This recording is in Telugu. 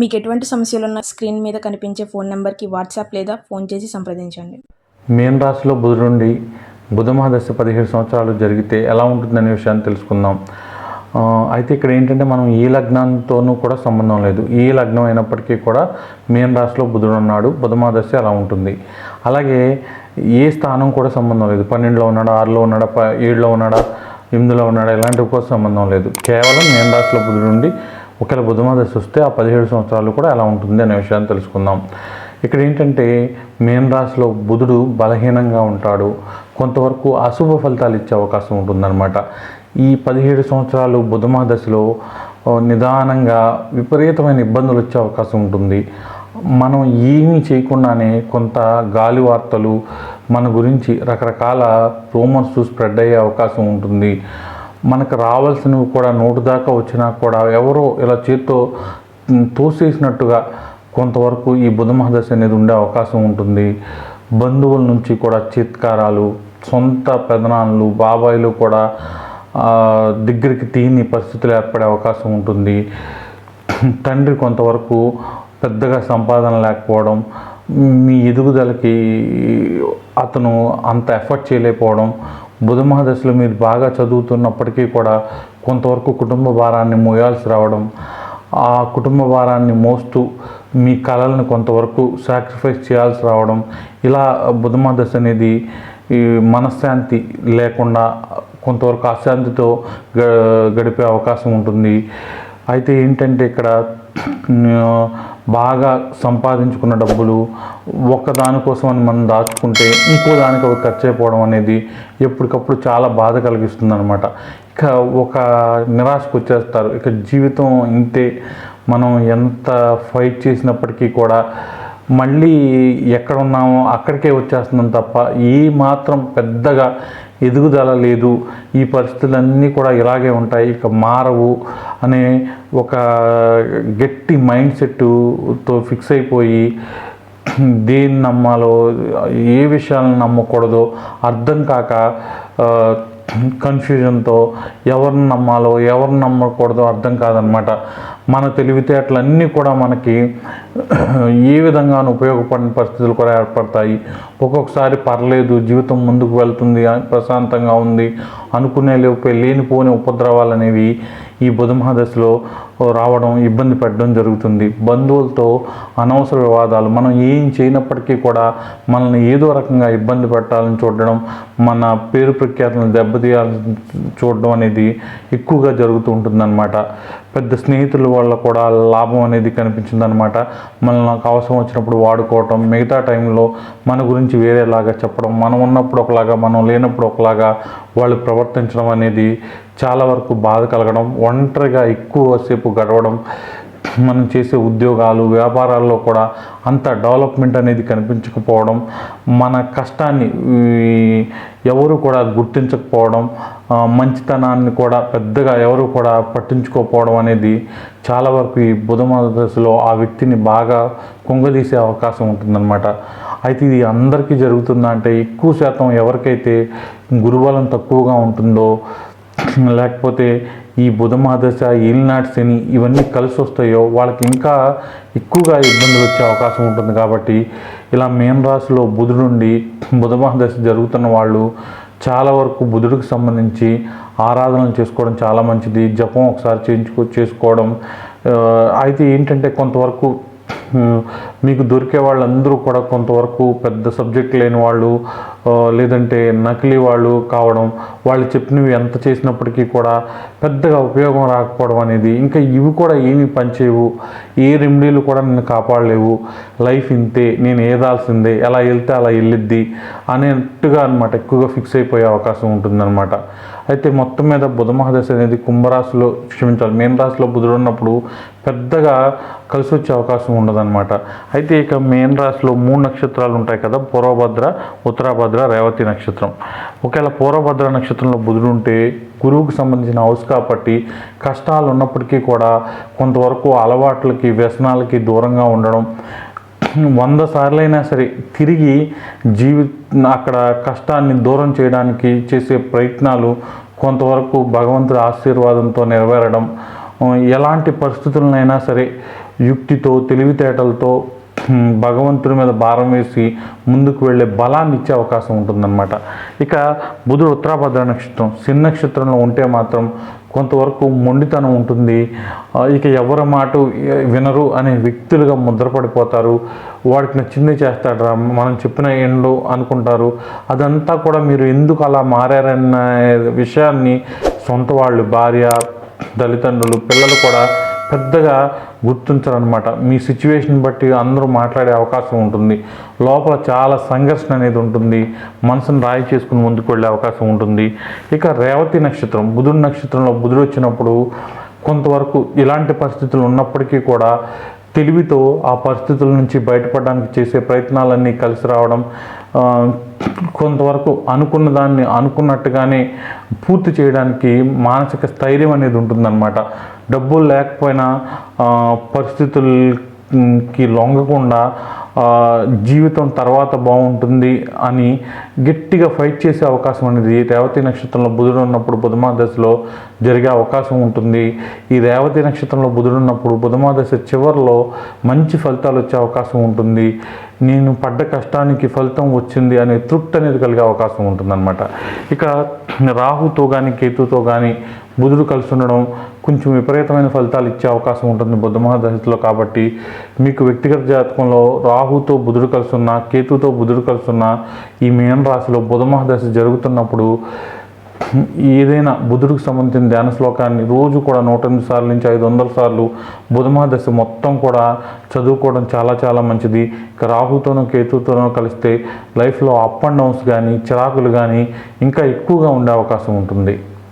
మీకు ఎటువంటి సమస్యలున్న స్క్రీన్ మీద కనిపించే ఫోన్ నెంబర్కి వాట్సాప్ లేదా ఫోన్ చేసి సంప్రదించండి. మీన రాశిలో బుధుడుండి బుధమహాదశ పదిహేడు సంవత్సరాలు జరిగితే ఎలా ఉంటుందనే విషయాన్ని తెలుసుకుందాం. అయితే ఇక్కడ ఏంటంటే మనం ఈ లగ్నంతోనూ కూడా సంబంధం లేదు. ఈ లగ్నం అయినప్పటికీ కూడా మీన రాశిలో బుధుడు ఉన్నాడు. బుధమాదశ అలా ఉంటుంది. అలాగే ఏ స్థానం కూడా సంబంధం లేదు. పన్నెండులో ఉన్నాడా ఆరులో ఉన్నాడా ప ఏడులో ఉన్నాడా ఎనిమిదిలో ఉన్నాడా ఇలాంటివి కూడా సంబంధం లేదు. కేవలం మీన రాశిలో బుధుడు ఉండి ఒకవేళ బుధమహాదశ వస్తే ఆ పదిహేడు సంవత్సరాలు కూడా ఎలా ఉంటుంది అనే విషయాన్ని తెలుసుకుందాం. ఇక్కడ ఏంటంటే మేన్ రాశిలో బుధుడు బలహీనంగా ఉంటాడు. కొంతవరకు అశుభ ఫలితాలు ఇచ్చే అవకాశం ఉంటుందన్నమాట. ఈ పదిహేడు సంవత్సరాలు బుధమ దశలో నిదానంగా విపరీతమైన ఇబ్బందులు వచ్చే అవకాశం ఉంటుంది. మనం ఏమీ చేయకుండానే కొంత గాలి వార్తలు మన గురించి రకరకాల రూమర్స్ స్ప్రెడ్ అయ్యే అవకాశం ఉంటుంది. మనకు రావాల్సినవి కూడా నోటు దాకా వచ్చినా కూడా ఎవరో ఇలా చేత్తో తోసేసినట్టుగా కొంతవరకు ఈ బుధ మహాదశ అనేది ఉండే అవకాశం ఉంటుంది. బంధువుల నుంచి కూడా చిత్కారాలు సొంత పెదనాన్నలు బాబాయిలు కూడా దగ్గరికి తీని పరిస్థితులు ఏర్పడే అవకాశం ఉంటుంది. తండ్రి కొంతవరకు పెద్దగా సంపాదన లేకపోవడం మీ ఎదుగుదలకి అతను అంత ఎఫర్ట్ చేయలేకపోవడం బుధ మహాదశలో మీరు బాగా చదువుతున్నప్పటికీ కూడా కొంతవరకు కుటుంబ భారాన్ని మోయాల్సి రావడం ఆ కుటుంబ భారాన్ని మోస్తూ మీ కళలను కొంతవరకు సాక్రిఫైస్ చేయాల్సి రావడం ఇలా బుధ అనేది ఈ మనశ్శాంతి లేకుండా కొంతవరకు అశాంతితో గడిపే అవకాశం ఉంటుంది. అయితే ఏంటంటే ఇక్కడ బాగా సంపాదించుకున్న డబ్బులు ఒక్కదానికోసం అని మనం దాచుకుంటే ఇంకో దానికి ఒక ఖర్చు అయిపోవడం అనేది ఎప్పటికప్పుడు చాలా బాధ కలిగిస్తుంది అనమాట ఇక ఒక నిరాశకు వచ్చేస్తారు. ఇక జీవితం ఇంతే. మనం ఎంత ఫైట్ చేసినప్పటికీ కూడా మళ్ళీ ఎక్కడ ఉన్నామో అక్కడికే వచ్చేస్తున్నాం తప్ప ఏ మాత్రం పెద్దగా ఎదుగుదల లేదు. ఈ పరిస్థితులన్నీ కూడా ఇలాగే ఉంటాయి. ఇక మారవు అనే ఒక గట్టి మైండ్ సెట్తో ఫిక్స్ అయిపోయి దేన్ని నమ్మాలో ఏ విషయాలను నమ్మకూడదో అర్థం కాక కన్ఫ్యూజన్తో ఎవరిని నమ్మాలో ఎవరిని నమ్మకూడదో అర్థం కాదనమాట. మన తెలివితేటలన్నీ కూడా మనకి ఏ విధంగానూ ఉపయోగపడిన పరిస్థితులు కూడా ఏర్పడతాయి. ఒక్కొక్కసారి పర్లేదు జీవితం ముందుకు వెళ్తుంది ప్రశాంతంగా ఉంది అనుకునే లేకపోయి లేనిపోని ఉపద్రవాలు అనేవి ఈ బుధమహాదశలో రావడం ఇబ్బంది పెట్టడం జరుగుతుంది. బంధువులతో అనవసర వివాదాలు మనం ఏం చేయనప్పటికీ కూడా మనల్ని ఏదో రకంగా ఇబ్బంది పెట్టాలని చూడడం మన పేరు ప్రఖ్యాతులను దెబ్బతీయాలని చూడడం అనేది ఎక్కువగా జరుగుతూ ఉంటుందన్నమాట. పెద్ద స్నేహితుల వల్ల కూడా లాభం అనేది కనిపించిందనమాట మనల్ని నాకు అవసరం వచ్చినప్పుడు వాడుకోవటం మిగతా టైంలో మన గురించి వేరేలాగా చెప్పడం మనం ఉన్నప్పుడు ఒకలాగా మనం లేనప్పుడు ఒకలాగా వాళ్ళు ప్రవర్తించడం అనేది చాలా వరకు బాధ కలగడం ఒంటరిగా ఎక్కువసేపు గడవడం మనం చేసే ఉద్యోగాలు వ్యాపారాల్లో కూడా అంత డెవలప్మెంట్ అనేది కనిపించకపోవడం మన కష్టాన్ని ఎవరు కూడా గుర్తించకపోవడం మంచితనాన్ని కూడా పెద్దగా ఎవరు కూడా పట్టించుకోకపోవడం అనేది చాలా వరకు ఈ బుధమ దశలో ఆ వ్యక్తిని బాగా కుంగదీసే అవకాశం ఉంటుందన్నమాట. అయితే ఇది అందరికీ జరుగుతుందంటే ఎక్కువ శాతం ఎవరికైతే గురుబలం తక్కువగా ఉంటుందో లేకపోతే ఈ బుధమాదశ మహాదశ శని ఇవన్నీ కలిసి వస్తాయో వాళ్ళకి ఇంకా ఎక్కువగా ఇబ్బందులు వచ్చే అవకాశం ఉంటుంది కాబట్టి ఇలా మేన్ రాశిలో బుధుడుండి బుధమహాదశ జరుగుతున్న వాళ్ళు చాలా వరకు బుధుడికి సంబంధించి ఆరాధనలు చేసుకోవడం చాలా మంచిది. జపం ఒకసారి చేయించుకో చేసుకోవడం. అయితే ఏంటంటే కొంతవరకు మీకు దొరికే వాళ్ళందరూ కూడా కొంతవరకు పెద్ద సబ్జెక్ట్ లేని వాళ్ళు లేదంటే నకిలీ వాళ్ళు కావడం వాళ్ళు చెప్పినవి ఎంత చేసినప్పటికీ కూడా పెద్దగా ఉపయోగం రాకపోవడం అనేది ఇంకా ఇవి కూడా ఏమీ పనిచేయవు. ఏ రెమెడీలు కూడా నిన్ను కాపాడలేవు. లైఫ్ ఇంతే నేను ఏదాల్సిందే ఎలా వెళ్తే అలా వెళ్ళిద్ది అనేట్టుగా అనమాట ఎక్కువగా ఫిక్స్ అయిపోయే అవకాశం ఉంటుందన్నమాట. అయితే మొత్తం మీద బుధ మహాదశ అనేది కుంభరాశిలో క్షమించాలి. మేన రాశిలో బుధుడు ఉన్నప్పుడు పెద్దగా కలిసి వచ్చే అవకాశం ఉండదన్నమాట. అయితే ఇక మేన్ రాశిలో మూడు నక్షత్రాలు ఉంటాయి కదా పూర్వభద్ర ఉత్తరాభద్ర రేవతి నక్షత్రం. ఒకవేళ పూర్వభద్ర నక్షత్రంలో బుధుడు ఉంటే గురువుకు సంబంధించిన హౌస్ కాబట్టి కష్టాలు ఉన్నప్పటికీ కూడా కొంతవరకు అలవాట్లకి వ్యసనాలకి దూరంగా ఉండడం వంద సార్లైనా సరే తిరిగి జీవి అక్కడ కష్టాన్ని దూరం చేయడానికి చేసే ప్రయత్నాలు కొంతవరకు భగవంతుడి ఆశీర్వాదంతో నెరవేరడం ఎలాంటి పరిస్థితులనైనా సరే యుక్తితో తెలివితేటలతో భగవంతుడి మీద భారం వేసి ముందుకు వెళ్ళే బలాన్ని ఇచ్చే అవకాశం ఉంటుందన్నమాట. ఇక బుధుడు ఉత్తరాభద్ర నక్షత్రం సిన్న నక్షత్రంలో ఉంటే మాత్రం కొంతవరకు మొండితనం ఉంటుంది. ఇక ఎవరి మాట వినరు అనే వ్యక్తులుగా ముద్రపడిపోతారు. వాడికి నచ్చిందే చేస్తాడరా మనం చెప్పిన ఎండు అనుకుంటారు. అదంతా కూడా మీరు ఎందుకు అలా మారారన్న విషయాన్ని సొంత వాళ్ళు భార్య తల్లిదండ్రులు పిల్లలు కూడా పెద్దగా గుర్తించరనమాట మీ సిచ్యువేషన్ బట్టి అందరూ మాట్లాడే అవకాశం ఉంటుంది. లోపల చాలా సంఘర్షణ అనేది ఉంటుంది. మనసును రాయి చేసుకుని ముందుకు వెళ్ళే అవకాశం ఉంటుంది. ఇక రేవతి నక్షత్రం బుధుడు నక్షత్రంలో బుధుడు వచ్చినప్పుడు కొంతవరకు ఇలాంటి పరిస్థితులు ఉన్నప్పటికీ కూడా తెలివితో ఆ పరిస్థితుల నుంచి బయటపడడానికి చేసే ప్రయత్నాలన్నీ కలిసి రావడం కొంతవరకు అనుకున్న దాన్ని అనుకున్నట్టుగానే పూర్తి చేయడానికి మానసిక స్థైర్యం అనేది ఉంటుందన్నమాట. డబ్బులు లేకపోయినా పరిస్థితులకి లొంగకుండా జీవితం తర్వాత బాగుంటుంది అని గట్టిగా ఫైట్ చేసే అవకాశం అనేది రేవతి నక్షత్రంలో బుధుడు ఉన్నప్పుడు బుధమా దశలో జరిగే అవకాశం ఉంటుంది. ఈ రేవతి నక్షత్రంలో బుధుడు ఉన్నప్పుడు బుధమా దశ చివరిలో మంచి ఫలితాలు వచ్చే అవకాశం ఉంటుంది. నేను పడ్డ కష్టానికి ఫలితం వచ్చింది అనే తృప్తి అనేది కలిగే అవకాశం ఉంటుందన్నమాట. ఇక రాహుతో కానీ కేతుతో కానీ బుధుడు కలిసి ఉండడం కొంచెం విపరీతమైన ఫలితాలు ఇచ్చే అవకాశం ఉంటుంది బుద్ధ మహాదశలో కాబట్టి మీకు వ్యక్తిగత జాతకంలో రాహుతో బుధుడు కలిసి ఉన్న కేతుతో బుధుడు కలిసి ఉన్న ఈ మీన రాశిలో బుధ మహాదశ జరుగుతున్నప్పుడు ఏదైనా బుధుడికి సంబంధించిన ధ్యాన శ్లోకాన్ని రోజు కూడా నూట ఎనిమిది సార్లు నుంచి ఐదు వందల సార్లు బుధమహాదశ మొత్తం కూడా చదువుకోవడం చాలా చాలా మంచిది. ఇక రాహుతోనో కేతుతోనో కలిస్తే లైఫ్లో అప్ అండ్ డౌన్స్ కానీ చిరాకులు కానీ ఇంకా ఎక్కువగా ఉండే అవకాశం ఉంటుంది.